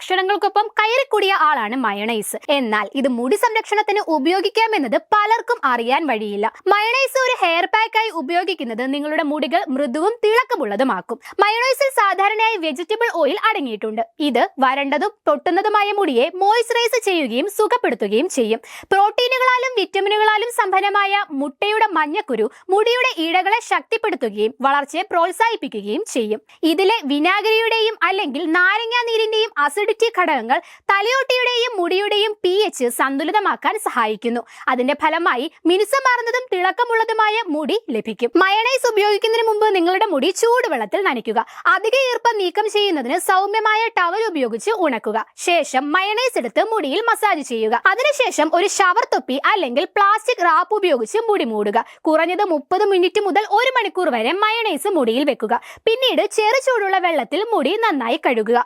ഭക്ഷണങ്ങൾക്കൊപ്പം കൂടിയ ആളാണ് മയണൈസ്. എന്നാൽ ഇത് മുടി സംരക്ഷണത്തിന് ഉപയോഗിക്കാമെന്നത് പലർക്കും അറിയാൻ വഴിയില്ല. മയണൈസ് ഒരു ഹെയർ പാക്കായി ഉപയോഗിക്കുന്നത് നിങ്ങളുടെ മുടികൾ മൃദുവും തിളക്കമുള്ളതുമാക്കും. മയണൈസിൽ സാധാരണയായി വെജിറ്റബിൾ ഓയിൽ അടങ്ങിയിട്ടുണ്ട്. ഇത് വരണ്ടതും പൊട്ടുന്നതുമായ മുടിയെ മോയ്സ്ചറൈസ് ചെയ്യുകയും സുഖപ്പെടുത്തുകയും ചെയ്യും. പ്രോട്ടീനുകളാലും വിറ്റമിനുകളാലും സമ്പന്നമായ മുട്ടയുടെ മഞ്ഞക്കുരു മുടിയുടെ ഇഴകളെ ശക്തിപ്പെടുത്തുകയും വളർച്ചയെ പ്രോത്സാഹിപ്പിക്കുകയും ചെയ്യും. ഇതിലെ വിനാഗിരിയുടെയും അല്ലെങ്കിൽ നാരങ്ങാ നീരിന്റെയും അസിഡിറ്റി ഘടകങ്ങൾ തലയോട്ടിയുടെയും മുടിയുടെയും പി എച്ച് സന്തുലിതമാക്കാൻ സഹായിക്കുന്നു. അതിന്റെ ഫലമായി മിനുസമാർന്നതും തിളക്കമുള്ളതുമായ മുടി ലഭിക്കും. മയണൈസ് ഉപയോഗിക്കുന്നതിന് മുമ്പ് നിങ്ങളുടെ മുടി ചൂടുവെള്ളത്തിൽ നനയ്ക്കുക. അധിക ഈർപ്പം നീക്കം ചെയ്യുന്നതിന് സൗമ്യമായ ടവൽ ഉപയോഗിച്ച് ഉണക്കുക. ശേഷം മയണൈസ് എടുത്ത് മുടിയിൽ മസാജ് ചെയ്യുക. അതിനുശേഷം ഒരു ഷവർ തൊപ്പി അല്ലെങ്കിൽ പ്ലാസ്റ്റിക് റാപ്പ് ഉപയോഗിച്ച് മുടി മൂടുക. കുറഞ്ഞത് മുപ്പത് മിനിറ്റ് മുതൽ ഒരു മണിക്കൂർ വരെ മയണൈസ് മുടിയിൽ വെക്കുക. പിന്നീട് ചെറു ചൂടുള്ള വെള്ളത്തിൽ മുടി നന്നായി കഴുകുക.